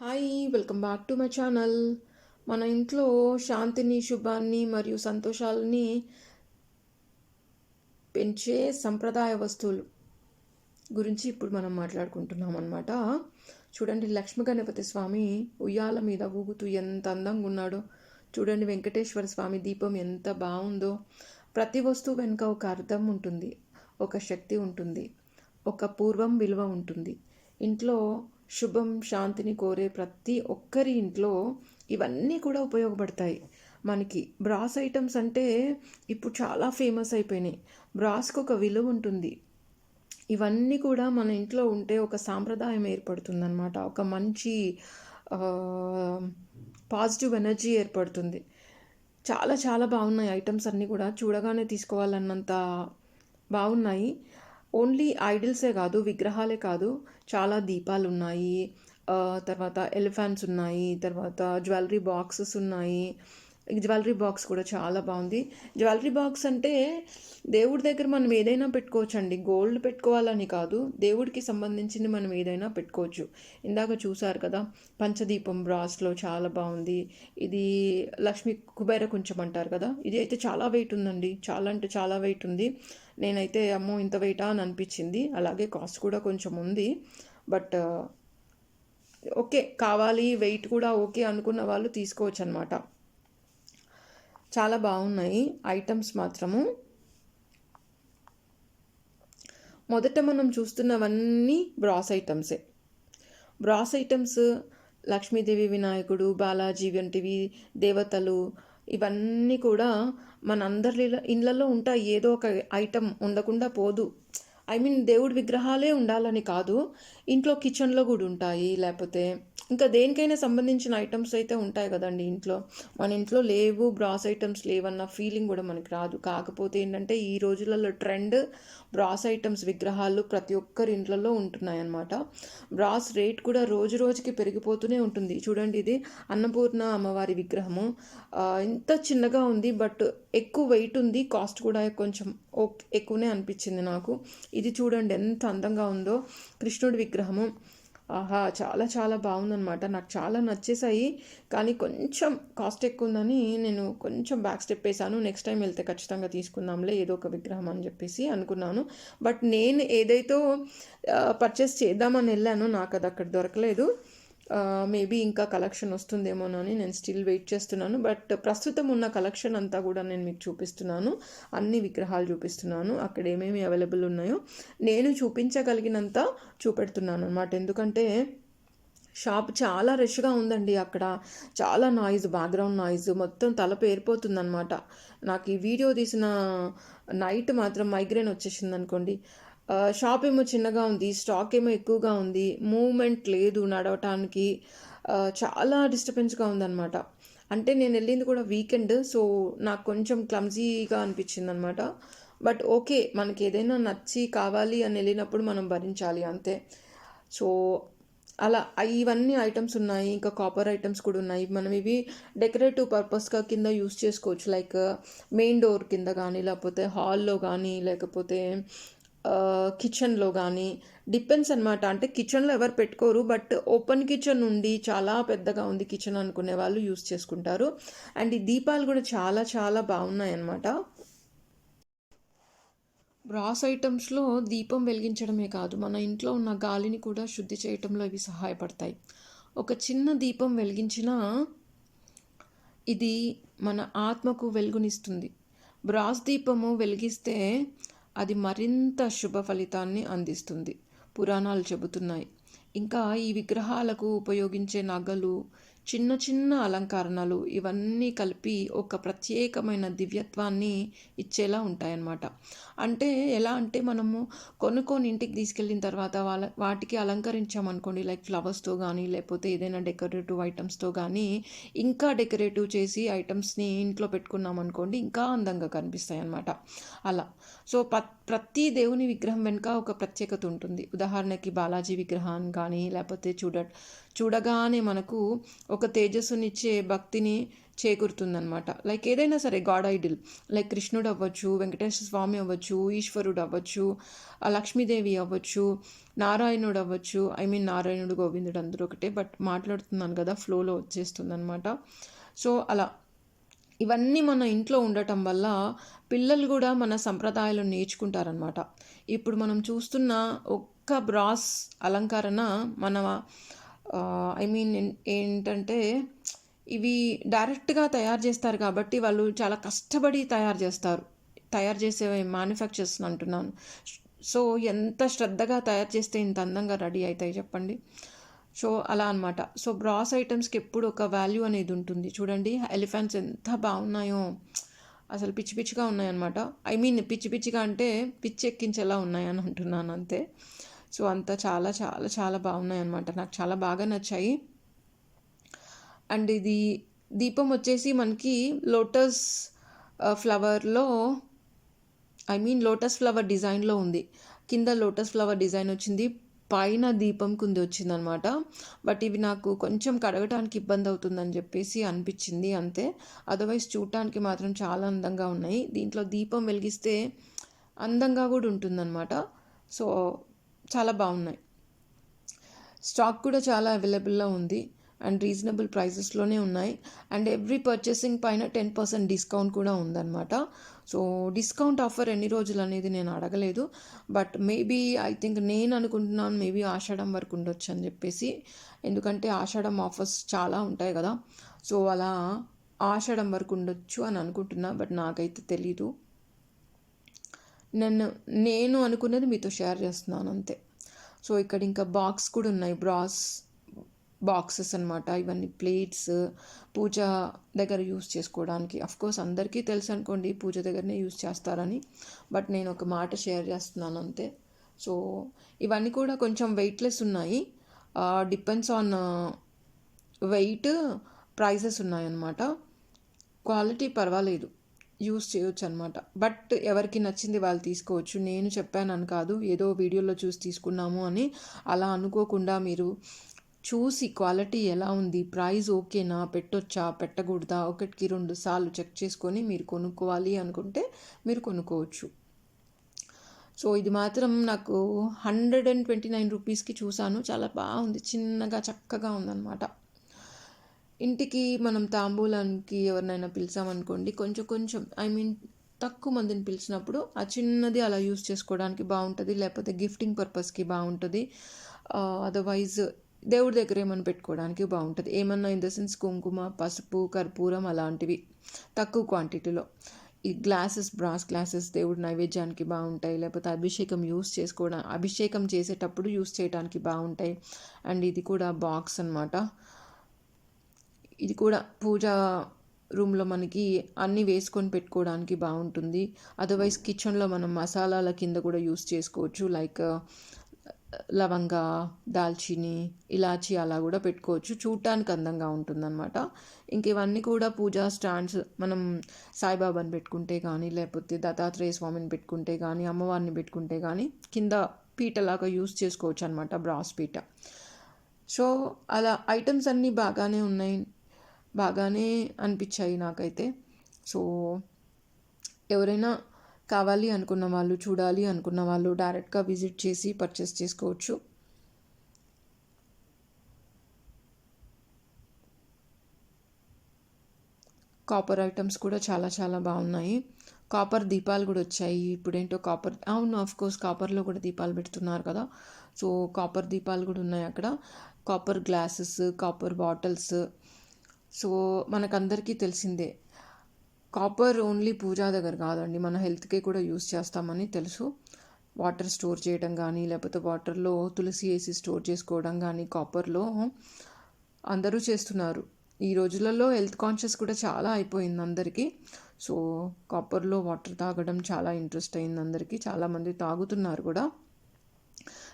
Hi welcome back to my channel. మన ఇంట్లో శాంతిని శుభాన్ని మరియు సంతోషాలని పెంచే సంప్రదాయ వస్తువులు గురించి ఇప్పుడు మనం మాట్లాడుకుంటున్నాం అనమాట చూడండి లక్ష్మీ గణపతి స్వామి ఉయ్యాల మీద ఊగుతూ ఎంత అందంగా ఉన్నాడో. చూడండి వెంకటేశ్వర స్వామి దీపం ఎంత బాగుందో. ప్రతి వస్తువు వెనుక ఒక అర్థం ఉంటుంది ఒక శక్తి ఉంటుంది ఒక పూర్వం విలువ ఉంటుంది. ఇంట్లో శుభం శాంతిని కోరే ప్రతి ఒక్కరి ఇంట్లో ఇవన్నీ కూడా ఉపయోగపడతాయి. మనకి బ్రాస్ ఐటమ్స్ అంటే ఇప్పుడు చాలా ఫేమస్ అయిపోయినాయి. బ్రాస్కి ఒక విలువ ఉంటుంది. ఇవన్నీ కూడా మన ఇంట్లో ఉంటే ఒక సాంప్రదాయం ఏర్పడుతుందన్నమాట. ఒక మంచి పాజిటివ్ ఎనర్జీ ఏర్పడుతుంది. చాలా చాలా బాగున్నాయి ఐటమ్స్ అన్నీ కూడా. చూడగానే తీసుకోవాలన్నంత బాగున్నాయి. ఓన్లీ ఐడిల్సే కాదు విగ్రహాలే కాదు. చాలా దీపాలు ఉన్నాయి తర్వాత ఎలిఫెంట్స్ ఉన్నాయి. తర్వాత జ్యువెలరీ బాక్సెస్ ఉన్నాయి. జ్యువెలరీ బాక్స్ కూడా చాలా బాగుంది. జ్యువెలరీ బాక్స్ అంటే దేవుడి దగ్గర మనం ఏదైనా పెట్టుకోవచ్చు అండి గోల్డ్ పెట్టుకోవాలని కాదు. దేవుడికి సంబంధించింది మనం ఏదైనా పెట్టుకోవచ్చు. ఇందాక చూసారు కదా పంచదీపం బ్రాస్లో చాలా బాగుంది. ఇది లక్ష్మీ కుబేర కొంచెం అంటారు కదా. ఇది అయితే చాలా వెయిట్ ఉందండి. చాలా అంటే చాలా వెయిట్ ఉంది. నేనైతే అమ్మో ఇంత వెయిటా అని అనిపించింది. అలాగే కాస్ట్ కూడా కొంచెం ఉంది. బట్ ఓకే కావాలి వెయిట్ కూడా ఓకే అనుకున్న వాళ్ళు తీసుకోవచ్చు అనమాట చాలా బాగున్నాయి ఐటమ్స్ మాత్రము. మొదట మనం చూస్తున్నవన్నీ బ్రాస్ ఐటమ్సే. బ్రాస్ ఐటమ్స్ లక్ష్మీదేవి వినాయకుడు బాలాజీ వంటివి దేవతలు ఇవన్నీ కూడా మనందరి ఇళ్ళల్లో ఉంటాయి. ఏదో ఒక ఐటమ్ ఉండకుండా పోదు. ఐ మీన్ దేవుడి విగ్రహాలే ఉండాలని కాదు. ఇంట్లో కిచెన్లో కూడా ఉంటాయి. లేకపోతే ఇంకా దేనికైనా సంబంధించిన ఐటమ్స్ అయితే ఉంటాయి కదండి ఇంట్లో. మన ఇంట్లో లేవు బ్రాస్ ఐటమ్స్ లేవన్న ఫీలింగ్ కూడా మనకి రాదు. కాకపోతే ఏంటంటే ఈ రోజులలో ట్రెండ్ బ్రాస్ ఐటమ్స్ విగ్రహాలు ప్రతి ఒక్కరి ఇంట్లలో ఉంటున్నాయన్నమాట. బ్రాస్ రేట్ కూడా రోజు రోజుకి పెరిగిపోతూనే ఉంటుంది. చూడండి ఇది అన్నపూర్ణ అమ్మవారి విగ్రహము. ఇంత చిన్నగా ఉంది బట్ ఎక్కువ వెయిట్ ఉంది. కాస్ట్ కూడా కొంచెం ఓకే ఎక్కువనే అనిపించింది నాకు. ఇది చూడండి ఎంత అందంగా ఉందో. కృష్ణుడి విగ్రహము. ఆహా చాలా చాలా బాగుందన్నమాట. నాకు చాలా నచ్చేసాయి. కానీ కొంచెం కాస్ట్ ఎక్కువ ఉందని నేను కొంచెం బ్యాక్ స్టెప్ వేసాను. నెక్స్ట్ టైం వెళ్తే ఖచ్చితంగా తీసుకుందాంలే ఏదో ఒక విగ్రహం అని చెప్పేసి అనుకున్నాను. బట్ నేను ఏదైతే పర్చేస్ చేద్దామని వెళ్ళానో నాకు అది అక్కడ దొరకలేదు. మేబీ ఇంకా కలెక్షన్ వస్తుందేమోనని నేను స్టిల్ వెయిట్ చేస్తున్నాను. బట్ ప్రస్తుతం ఉన్న కలెక్షన్ అంతా కూడా నేను మీకు చూపిస్తున్నాను. అన్ని విగ్రహాలు చూపిస్తున్నాను. అక్కడ ఏమేమి అవైలబుల్ ఉన్నాయో నేను చూపించగలిగినంత చూపెడుతున్నాను అనమాట ఎందుకంటే షాప్ చాలా రష్గా ఉందండి అక్కడ. చాలా నాయిస్ బ్యాక్గ్రౌండ్ నాయిస్ మొత్తం తల పేరిపోతుందనమాట నాకు ఈ వీడియో తీసిన నైట్ మాత్రం మైగ్రేన్ వచ్చేసింది అనుకోండి షాప్ ఏమో చిన్నగా ఉంది స్టాక్ ఏమో ఎక్కువగా ఉంది మూమెంట్ లేదు నడవటానికి. చాలా డిస్టర్బెన్స్గా ఉందన్నమాట. అంటే నేను వెళ్ళింది కూడా వీకెండ్ సో నాకు కొంచెం క్లమ్జీగా అనిపించింది అనమాట బట్ ఓకే మనకి ఏదైనా నచ్చి కావాలి అని వెళ్ళినప్పుడు మనం భరించాలి అంతే. సో అలా ఇవన్నీ ఐటమ్స్ ఉన్నాయి ఇంకా కాపర్ ఐటమ్స్ కూడా ఉన్నాయి. మనం ఇవి డెకరేటివ్ పర్పస్గా కింద యూస్ చేసుకోవచ్చు లైక్ మెయిన్ డోర్ కింద కానీ లేకపోతే హాల్లో కానీ లేకపోతే కిచెన్లో కానీ డిపెండ్స్ అనమాట అంటే కిచెన్లో ఎవరు పెట్టుకోరు బట్ ఓపెన్ కిచెన్ ఉండి చాలా పెద్దగా ఉంది కిచెన్ అనుకునే వాళ్ళు యూస్ చేసుకుంటారు. అండ్ ఈ దీపాలు కూడా చాలా చాలా బాగున్నాయి అన్నమాట. బ్రాస్ ఐటమ్స్లో దీపం వెలిగించడమే కాదు మన ఇంట్లో ఉన్న గాలిని కూడా శుద్ధి చేయటంలో ఇవి సహాయపడతాయి. ఒక చిన్న దీపం వెలిగించినా ఇది మన ఆత్మకు వెలుగునిస్తుంది. బ్రాస్ దీపము వెలిగిస్తే అది మరింత శుభ ఫలితాన్ని అందిస్తుంది. పురాణాలు చెబుతున్నాయి. ఇంకా ఈ విగ్రహాలకు ఉపయోగించే నగలు చిన్న చిన్న అలంకరణలు ఇవన్నీ కలిపి ఒక ప్రత్యేకమైన దివ్యత్వాన్ని ఇచ్చేలా ఉంటాయన్నమాట. అంటే ఎలా అంటే మనము కొనుక్కొని ఇంటికి తీసుకెళ్ళిన తర్వాత వాళ్ళ వాటికి అలంకరించామనుకోండి లైక్ ఫ్లవర్స్తో కానీ లేకపోతే ఏదైనా డెకరేటివ్ ఐటమ్స్తో కానీ ఇంకా డెకరేటివ్ చేసి ఐటమ్స్ని ఇంట్లో పెట్టుకున్నాం అనుకోండి ఇంకా అందంగా కనిపిస్తాయి అన్నమాట అలా. సో ప ప్రతి దేవుని విగ్రహం వెనుక ఒక ప్రత్యేకత ఉంటుంది. ఉదాహరణకి బాలాజీ విగ్రహాన్ని కానీ లేకపోతే చూడ చూడగానే మనకు ఒక తేజస్సునిచ్చే భక్తిని చేకూరుతుందనమాట లైక్ ఏదైనా సరే గాడ్ ఐడిల్. లైక్ కృష్ణుడు అవ్వచ్చు వెంకటేశ్వర స్వామి అవ్వచ్చు ఈశ్వరుడు అవ్వచ్చు లక్ష్మీదేవి అవ్వచ్చు నారాయణుడు అవ్వచ్చు. ఐ మీన్ నారాయణుడు గోవిందుడు అందరూ ఒకటే. బట్ మాట్లాడుతున్నాను కదా ఫ్లోలో వచ్చేస్తుంది అనమాట సో అలా ఇవన్నీ మన ఇంట్లో ఉండటం వల్ల పిల్లలు కూడా మన సంప్రదాయాలు నేర్చుకుంటారనమాట ఇప్పుడు మనం చూస్తున్న ఒక్క బ్రాస్ అలంకరణ మన ఐ మీన్ ఏంటంటే ఇవి డైరెక్ట్గా తయారు చేస్తారు కాబట్టి వాళ్ళు చాలా కష్టపడి తయారు చేస్తారు. తయారు చేసే మ్యానుఫ్యాక్చర్స్ అంటున్నాను. సో ఎంత శ్రద్ధగా తయారు చేస్తే ఇంత అందంగా రెడీ అవుతాయి చెప్పండి? సో అలా అనమాట సో బ్రాస్ ఐటమ్స్కి ఎప్పుడు ఒక వాల్యూ అనేది ఉంటుంది. చూడండి ఎలిఫెంట్స్ ఎంత బాగున్నాయో. అసలు పిచ్చి పిచ్చిగా ఉన్నాయన్నమాట. ఐ మీన్ పిచ్చి పిచ్చిగా అంటే పిచ్చి ఎక్కించేలా ఉన్నాయని అంటున్నాను అంతే. సో అంత చాలా చాలా చాలా బాగున్నాయన్నమాట. నాకు చాలా బాగా నచ్చాయి. అండ్ ఇది దీపం వచ్చేసి మనకి లోటస్ ఫ్లవర్లో ఐ మీన్ లోటస్ ఫ్లవర్ డిజైన్లో ఉంది. కింద లోటస్ ఫ్లవర్ డిజైన్ వచ్చింది. పైన దీపం కుంది వచ్చిందనమాట. బట్ ఇవి నాకు కొంచెం కడగటానికి ఇబ్బంది అవుతుందని చెప్పేసి అనిపించింది అంతే. అదర్వైజ్ చూడటానికి మాత్రం చాలా అందంగా ఉన్నాయి. దీంట్లో దీపం వెలిగిస్తే అందంగా కూడా ఉంటుందన్నమాట సో చాలా బాగున్నాయి. స్టాక్ కూడా చాలా అవైలబుల్లో ఉంది. అండ్ రీజనబుల్ ప్రైజెస్లోనే ఉన్నాయి. అండ్ ఎవ్రీ పర్చేసింగ్ పైన టెన్ పర్సెంట్ డిస్కౌంట్ కూడా ఉందన్నమాట. సో డిస్కౌంట్ ఆఫర్ ఎన్ని రోజులు అనేది నేను అడగలేదు. బట్ మేబీ ఐ థింక్ నేను అనుకుంటున్నాను మేబీ ఆషాఢం వరకు ఉండొచ్చు అని చెప్పేసి. ఎందుకంటే ఆషాఢం ఆఫర్స్ చాలా ఉంటాయి కదా. సో అలా ఆషాఢం వరకు ఉండొచ్చు అని అనుకుంటున్నా బట్ నాకైతే తెలీదు. నన్ను నేను అనుకున్నది మీతో షేర్ చేస్తున్నాను అంతే. సో ఇక్కడ ఇంకా బాక్స్ కూడా ఉన్నాయి బ్రాస్. బాక్సెస్ అనమాట ఇవన్నీ ప్లేట్స్ పూజ దగ్గర యూస్ చేసుకోవడానికి. కోర్స్ అందరికీ తెలుసు అనుకోండి పూజ దగ్గరనే యూస్ చేస్తారని. బట్ నేను ఒక మాట షేర్ చేస్తున్నాను అంతే. సో ఇవన్నీ కూడా కొంచెం వెయిట్లెస్ ఉన్నాయి. డిపెండ్స్ ఆన్ వెయిట్ ప్రైజెస్ ఉన్నాయన్నమాట. క్వాలిటీ పర్వాలేదు. యూస్ చేయొచ్చు అనమాట బట్ ఎవరికి నచ్చింది వాళ్ళు తీసుకోవచ్చు. నేను చెప్పానని కాదు ఏదో వీడియోలో చూసి తీసుకున్నాము అని అలా అనుకోకుండా మీరు చూసి క్వాలిటీ ఎలా ఉంది? ప్రైస్ ఓకేనా? పెట్టొచ్చా? పెట్టకూడదా? ఒకటికి రెండు సార్లు చెక్ చేసుకొని మీరు కొనుక్కోవాలి అనుకుంటే మీరు కొనుక్కోవచ్చు. సో ఇది మాత్రం నాకు హండ్రెడ్ అండ్ ట్వంటీ నైన్ రూపీస్కి చూశాను చాలా బాగుంది. చిన్నగా చక్కగా ఉందన్నమాట. ఇంటికి మనం తాంబూలానికి ఎవరినైనా పిలిచామనుకోండి కొంచెం కొంచెం ఐ మీన్ తక్కువ మందిని పిలిచినప్పుడు ఆ చిన్నది అలా యూస్ చేసుకోవడానికి బాగుంటుంది. లేకపోతే గిఫ్టింగ్ పర్పస్కి బాగుంటుంది. అదర్వైజ్ దేవుడి దగ్గర ఏమైనా పెట్టుకోవడానికి బాగుంటుంది. ఏమన్నా ఇన్ ద సెన్స్ కుంకుమ పసుపు కర్పూరం అలాంటివి తక్కువ క్వాంటిటీలో ఈ గ్లాసెస్ బ్రాస్ గ్లాసెస్ దేవుడి నైవేద్యానికి బాగుంటాయి. లేకపోతే అభిషేకం యూస్ చేసుకోవడం అభిషేకం చేసేటప్పుడు యూస్ చేయడానికి బాగుంటాయి. అండ్ ఇది కూడా బాక్స్ అనమాట ఇది కూడా పూజ రూమ్లో మనకి అన్నీ వేసుకొని పెట్టుకోవడానికి బాగుంటుంది. అదర్వైజ్ కిచెన్లో మనం మసాలాల కింద కూడా యూస్ చేసుకోవచ్చు. లైక్ లవంగ దాల్చిని ఇలాచి అలా కూడా పెట్టుకోవచ్చు. చూడటానికి అందంగా ఉంటుందన్నమాట. ఇంక ఇవన్నీ కూడా పూజా స్టాండ్స్ మనం సాయిబాబాని పెట్టుకుంటే కానీ లేకపోతే దత్తాత్రేయ స్వామిని పెట్టుకుంటే కానీ అమ్మవారిని పెట్టుకుంటే కానీ కింద పీటలాగా యూస్ చేసుకోవచ్చు అనమాట బ్రాస్ పీట. సో అలా ఐటమ్స్ అన్నీ బాగానే ఉన్నాయి. బాగానే అనిపించాయి నాకైతే. సో ఎవరైనా కావాలి అనుకున్న వాళ్ళు చూడాలి అనుకున్న వాళ్ళు డైరెక్ట్గా విజిట్ చేసి పర్చేస్ చేసుకోవచ్చు. కాపర్ ఐటమ్స్ కూడా చాలా చాలా బాగున్నాయి. కాపర్ దీపాలు కూడా వచ్చాయి. ఇప్పుడేంటో కాపర్ అవును ఆఫ్ కోర్స్ కాపర్లో కూడా దీపాలు పెడుతున్నారు కదా. సో కాపర్ దీపాలు కూడా ఉన్నాయి అక్కడ. Copper glasses copper bottles. So మనకందరికీ తెలిసిందే కాపర్ ఓన్లీ పూజా దగ్గర కాదండి. మన హెల్త్కే కూడా యూస్ చేస్తామని తెలుసు. వాటర్ స్టోర్ చేయడం కానీ లేకపోతే వాటర్లో తులసి వేసి స్టోర్ చేసుకోవడం కానీ కాపర్లో అందరూ చేస్తున్నారు. ఈ రోజులలో హెల్త్ కాన్షియస్ కూడా చాలా అయిపోయింది అందరికీ. సో కాపర్లో వాటర్ తాగడం చాలా ఇంట్రెస్ట్ అయింది అందరికీ. చాలామంది తాగుతున్నారు కూడా.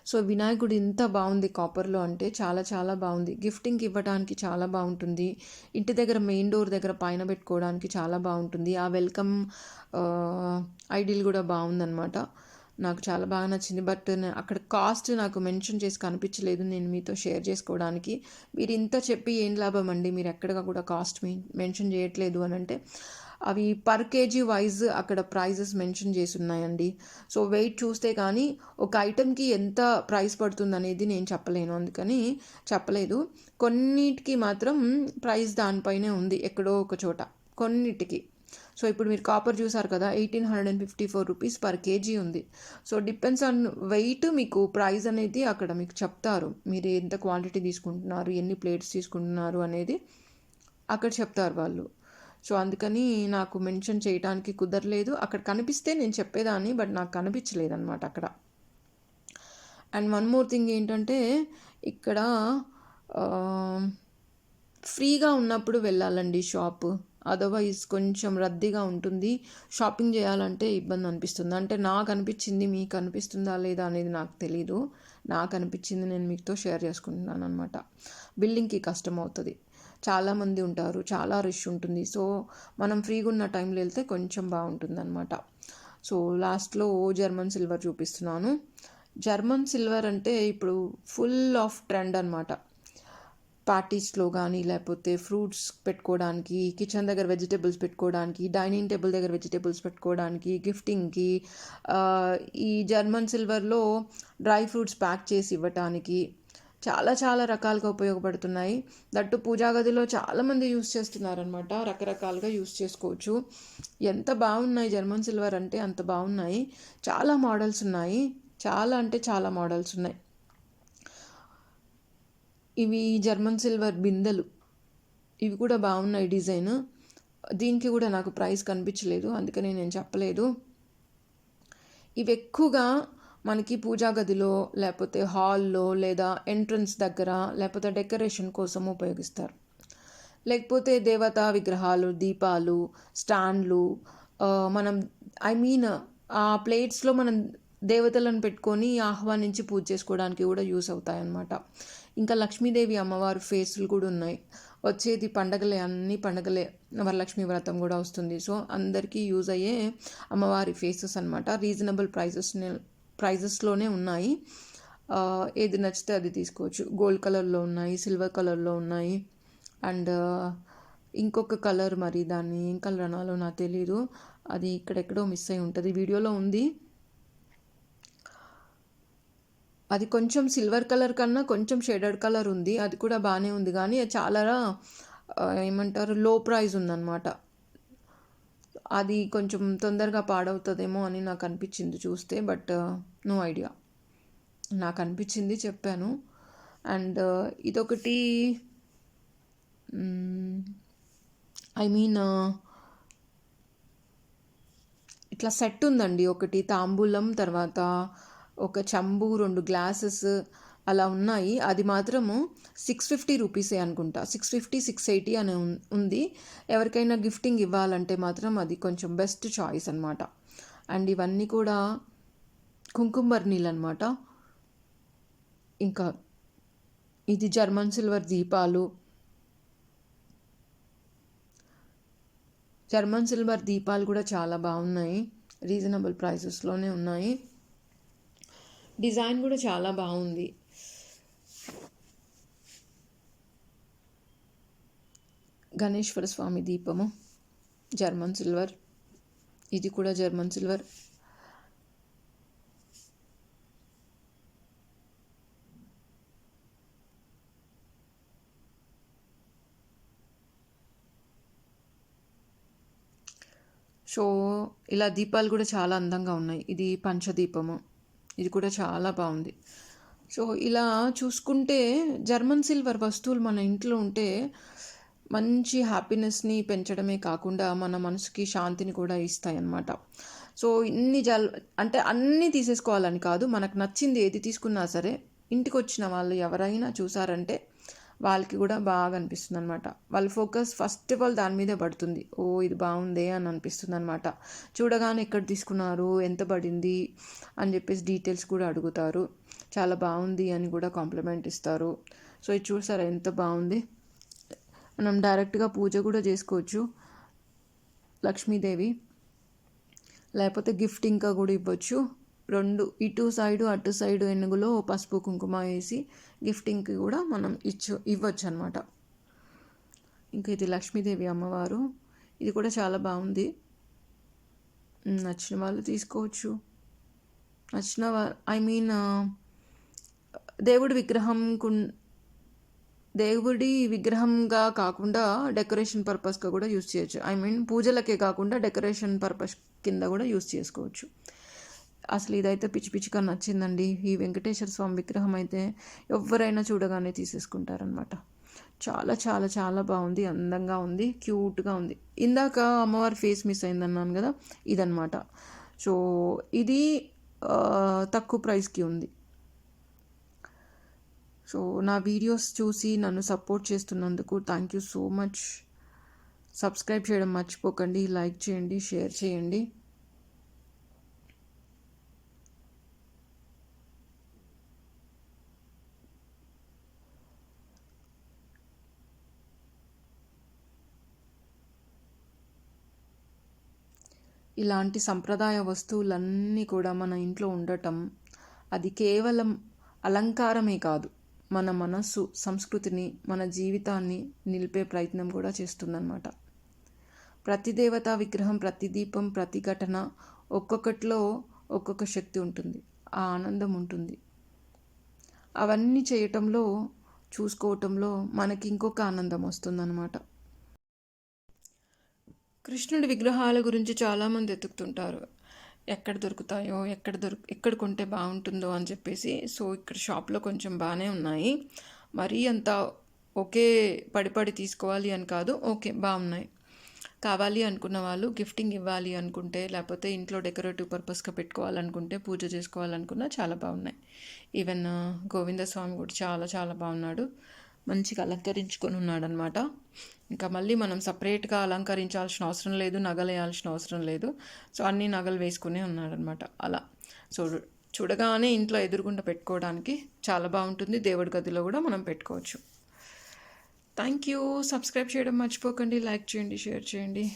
సో వినాయకుడు ఇంత బాగుంది కాపర్లో అంటే చాలా చాలా బాగుంది. గిఫ్టింగ్కి ఇవ్వడానికి చాలా బాగుంటుంది. ఇంటి దగ్గర మెయిన్ డోర్ దగ్గర పైన పెట్టుకోవడానికి చాలా బాగుంటుంది. ఆ వెల్కమ్ ఐడియల్ కూడా బాగుందనమాట నాకు చాలా బాగా నచ్చింది. బట్ అక్కడ కాస్ట్ నాకు మెన్షన్ చేసి కనిపించలేదు నేను మీతో షేర్ చేసుకోవడానికి. మీరు ఇంత చెప్పి ఏం లాభం అండి? మీరు ఎక్కడగా కూడా కాస్ట్ మెన్షన్ చేయట్లేదు అని అంటే అవి పర్ కేజీ వైజ్ అక్కడ ప్రైజెస్ మెన్షన్ చేసి ఉన్నాయండి సో వెయిట్ చూస్తే కానీ ఒక ఐటెంకి ఎంత ప్రైస్ పడుతుంది అనేది నేను చెప్పలేను. అందుకని చెప్పలేదు. కొన్నిటికి మాత్రం ప్రైస్ దానిపైనే ఉంది ఎక్కడో ఒక చోట. కొన్నిటికి. సో ఇప్పుడు మీరు కాపర్ చూసారు కదా eighteen hundred and fifty four rupees per KG ఉంది. సో డిపెండ్స్ ఆన్ వెయిట్ మీకు ప్రైస్ అనేది అక్కడ మీకు చెప్తారు. మీరు ఎంత క్వాంటిటీ తీసుకుంటున్నారు ఎన్ని ప్లేట్స్ తీసుకుంటున్నారు అనేది అక్కడ చెప్తారు వాళ్ళు. సో అందుకని నాకు మెన్షన్ చేయడానికి కుదరలేదు. అక్కడ కనిపిస్తే నేను చెప్పేదాన్ని బట్ నాకు కనిపించలేదు అనమాట అక్కడ. అండ్ వన్ మోర్ థింగ్ ఏంటంటే ఇక్కడ ఫ్రీగా ఉన్నప్పుడు వెళ్ళాలండి షాప్. అదర్వైజ్ కొంచెం రద్దీగా ఉంటుంది. షాపింగ్ చేయాలంటే ఇబ్బంది అనిపిస్తుంది. అంటే నాకు అనిపించింది మీకు అనిపిస్తుందా లేదా అనేది నాకు తెలీదు. నాకు అనిపించింది నేను మీతో షేర్ చేసుకుంటున్నాను అనమాట బిల్డింగ్కి కష్టం అవుతుంది చాలామంది ఉంటారు చాలా రష్ ఉంటుంది. సో మనం ఫ్రీగా ఉన్న టైంలో వెళ్తే కొంచెం బాగుంటుంది అనమాట సో లాస్ట్లో జర్మన్ సిల్వర్ చూపిస్తున్నాను. జర్మన్ సిల్వర్ అంటే ఇప్పుడు ఫుల్ ఆఫ్ ట్రెండ్ అనమాట పార్టీస్లో కానీ లేకపోతే ఫ్రూట్స్ పెట్టుకోవడానికి కిచెన్ దగ్గర వెజిటేబుల్స్ పెట్టుకోవడానికి డైనింగ్ టేబుల్ దగ్గర వెజిటేబుల్స్ పెట్టుకోవడానికి గిఫ్టింగ్కి ఈ జర్మన్ సిల్వర్లో డ్రై ఫ్రూట్స్ ప్యాక్ చేసి ఇవ్వటానికి చాలా చాలా రకాలుగా ఉపయోగపడుతున్నాయి. దట్టు పూజా గదిలో చాలామంది యూస్ చేస్తున్నారనమాట రకరకాలుగా యూస్ చేసుకోవచ్చు. ఎంత బాగున్నాయి జర్మన్ సిల్వర్ అంటే అంత బాగున్నాయి. చాలా మోడల్స్ ఉన్నాయి. చాలా అంటే చాలా మోడల్స్ ఉన్నాయి. ఇవి జర్మన్ సిల్వర్ బిందెలు. ఇవి కూడా బాగున్నాయి డిజైన్. దీనికి కూడా నాకు ప్రైస్ కనిపించలేదు అందుకని నేను చెప్పలేదు. ఇవి ఎక్కువగా మనకి పూజా గదిలో లేకపోతే హాల్లో లేదా ఎంట్రన్స్ దగ్గర లేకపోతే డెకరేషన్ కోసం ఉపయోగిస్తారు. లేకపోతే దేవతా విగ్రహాలు దీపాలు స్టాండ్లు మనం ఐ మీన్ ఆ ప్లేట్స్లో మనం దేవతలను పెట్టుకొని ఆహ్వానించి పూజ చేసుకోవడానికి కూడా యూస్ అవుతాయి అన్నమాట ఇంకా లక్ష్మీదేవి అమ్మవారి ఫేసులు కూడా ఉన్నాయి. వచ్చేది పండగలే అన్ని పండగలే వరలక్ష్మి వ్రతం కూడా వస్తుంది. సో అందరికీ యూజ్ అయ్యే అమ్మవారి ఫేసెస్ అనమాట రీజనబుల్ ప్రైజెస్ ప్రైజెస్లోనే ఉన్నాయి. ఏది నచ్చితే అది తీసుకోవచ్చు. గోల్డ్ కలర్లో ఉన్నాయి సిల్వర్ కలర్లో ఉన్నాయి. అండ్ ఇంకొక కలర్ మరి దాన్ని ఏం కలర్ అనాలో నాకు తెలీదు. అది ఇక్కడెక్కడో మిస్ అయి ఉంటుంది. వీడియోలో ఉంది. అది కొంచెం సిల్వర్ కలర్ కన్నా కొంచెం షేడెడ్ కలర్ ఉంది అది కూడా బాగానే ఉంది. కానీ అది చాలా ఏమంటారు లో ప్రైజ్ ఉందన్నమాట. అది కొంచెం తొందరగా పాడవుతుందేమో అని నాకు అనిపించింది చూస్తే బట్ నో ఐడియా. నాకు అనిపించింది చెప్పాను. అండ్ ఇదొకటి ఐ మీన్ ఇట్లా సెట్ ఉందండి ఒకటి తాంబూలం తర్వాత ఒక చెంబు రెండు గ్లాసెస్ అలా ఉన్నాయి. అది మాత్రము సిక్స్ ఫిఫ్టీ రూపీసే అనుకుంటా. సిక్స్ ఫిఫ్టీ సిక్స్ ఎయిటీ అని ఉంది. ఎవరికైనా గిఫ్టింగ్ ఇవ్వాలంటే మాత్రం అది కొంచెం బెస్ట్ చాయిస్ అనమాట అండ్ ఇవన్నీ కూడా కుంకుమర్ నీళ్ళు అనమాట ఇంకా ఇది జర్మన్ సిల్వర్ దీపాలు. జర్మన్ సిల్వర్ దీపాలు కూడా చాలా బాగున్నాయి. రీజనబుల్ ప్రైసెస్లోనే ఉన్నాయి. డిజైన్ కూడా చాలా బాగుంది. గణేశ్వర స్వామి దీపము జర్మన్ సిల్వర్ ఇది కూడా జర్మన్ సిల్వర్. సో ఇలా దీపాలు కూడా చాలా అందంగా ఉన్నాయి. ఇది పంచదీపము. ఇది కూడా చాలా బాగుంది. సో ఇలా చూసుకుంటే జర్మన్ సిల్వర్ వస్తువులు మన ఇంట్లో ఉంటే మంచి హ్యాపీనెస్ని పెంచడమే కాకుండా మన మనసుకి శాంతిని కూడా ఇస్తాయి అన్నమాట సో ఇన్ని జల్ అంటే అన్నీ తీసేసుకోవాలని కాదు మనకు నచ్చింది ఏది తీసుకున్నా సరే ఇంటికి వచ్చిన వాళ్ళు ఎవరైనా చూసారంటే వాళ్ళకి కూడా బాగా అనిపిస్తుంది అనమాట వాళ్ళ ఫోకస్ ఫస్ట్ ఆఫ్ ఆల్ దాని మీదే పడుతుంది. ఓ ఇది బాగుందే అని అనిపిస్తుంది అనమాట చూడగానే ఎక్కడ తీసుకున్నారు ఎంత పడింది అని చెప్పేసి డీటెయిల్స్ కూడా అడుగుతారు. చాలా బాగుంది అని కూడా కాంప్లిమెంట్ ఇస్తారు. సో ఇది చూసారా ఎంత బాగుంది? మనం డైరెక్ట్గా పూజ కూడా చేసుకోవచ్చు. లక్ష్మీదేవి. లేకపోతే గిఫ్ట్ ఇంకా కూడా ఇవ్వచ్చు. రెండు ఇటు సైడు అటు సైడు ఎనుగులో పసుపు కుంకుమ వేసి గిఫ్టింగ్కి కూడా మనం ఇచ్చు ఇవ్వచ్చు అనమాట ఇంకా ఇది లక్ష్మీదేవి అమ్మవారు. ఇది కూడా చాలా బాగుంది. నచ్చిన వాళ్ళు తీసుకోవచ్చు. నచ్చిన ఐ మీన్ దేవుడి విగ్రహం దేవుడి విగ్రహంగా కాకుండా డెకరేషన్ పర్పస్గా కూడా యూస్ చేయొచ్చు. ఐ మీన్ పూజలకే కాకుండా డెకరేషన్ పర్పస్ కింద కూడా యూస్ చేసుకోవచ్చు. అసలు ఇదైతే పిచ్చి పిచ్చిగా నచ్చిందండి. ఈ వెంకటేశ్వర స్వామి విగ్రహం అయితే ఎవరైనా చూడగానే తీసేసుకుంటారనమాట చాలా చాలా చాలా బాగుంది. అందంగా ఉంది. క్యూట్గా ఉంది. ఇందాక అమ్మవారి ఫేస్ మిస్ అయిందన్నాను కదా? ఇదనమాట సో ఇది తక్కువ ప్రైస్కి ఉంది. సో నా వీడియోస్ చూసి నన్ను సపోర్ట్ చేస్తున్నందుకు thank you so much. Subscribe చేయడం మర్చిపోకండి. లైక్ చేయండి. షేర్ చేయండి. ఇలాంటి సంప్రదాయ వస్తువులన్నీ కూడా మన ఇంట్లో ఉండటం అది కేవలం అలంకారమే కాదు మన మనస్సు సంస్కృతిని మన జీవితాన్ని నిలిపే ప్రయత్నం కూడా చేస్తుందన్నమాట. ప్రతి దేవతా విగ్రహం ప్రతి దీపం ప్రతి ఘటన ఒక్కొక్కటిలో ఒక్కొక్క శక్తి ఉంటుంది ఆ ఆనందం ఉంటుంది. అవన్నీ చేయటంలో చూసుకోవటంలో మనకి ఇంకొక ఆనందం వస్తుందన్నమాట. కృష్ణుడి విగ్రహాల గురించి చాలామంది ఎతుకుతుంటారు. ఎక్కడ దొరుకుతాయో ఎక్కడ దొరుకు ఎక్కడ కొంటే బాగుంటుందో అని చెప్పేసి. సో ఇక్కడ షాప్లో కొంచెం బాగానే ఉన్నాయి. మరీ అంత ఒకే పడిపడి తీసుకోవాలి అని కాదు ఓకే బాగున్నాయి. కావాలి అనుకున్న వాళ్ళు గిఫ్టింగ్ ఇవ్వాలి అనుకుంటే లేకపోతే ఇంట్లో డెకరేటివ్ పర్పస్గా పెట్టుకోవాలనుకుంటే పూజ చేసుకోవాలనుకున్నా చాలా బాగున్నాయి. ఈవెన్ గోవింద స్వామి కూడా చాలా చాలా బాగున్నాడు. మంచిగా అలంకరించుకొని ఉన్నాడనమాట. ఇంకా మళ్ళీ మనం సపరేట్గా అలంకరించాల్సిన అవసరం లేదు నగలు వేయాల్సిన అవసరం లేదు. సో అన్ని నగలు వేసుకునే ఉన్నాడనమాట. అలా. సో చూడగానే ఇంట్లో ఎదురుగుండా పెట్టుకోవడానికి చాలా బాగుంటుంది. దేవుడి గదిలో కూడా మనం పెట్టుకోవచ్చు. Thank you. సబ్స్క్రైబ్ చేయడం మర్చిపోకండి. లైక్ చేయండి షేర్ చేయండి.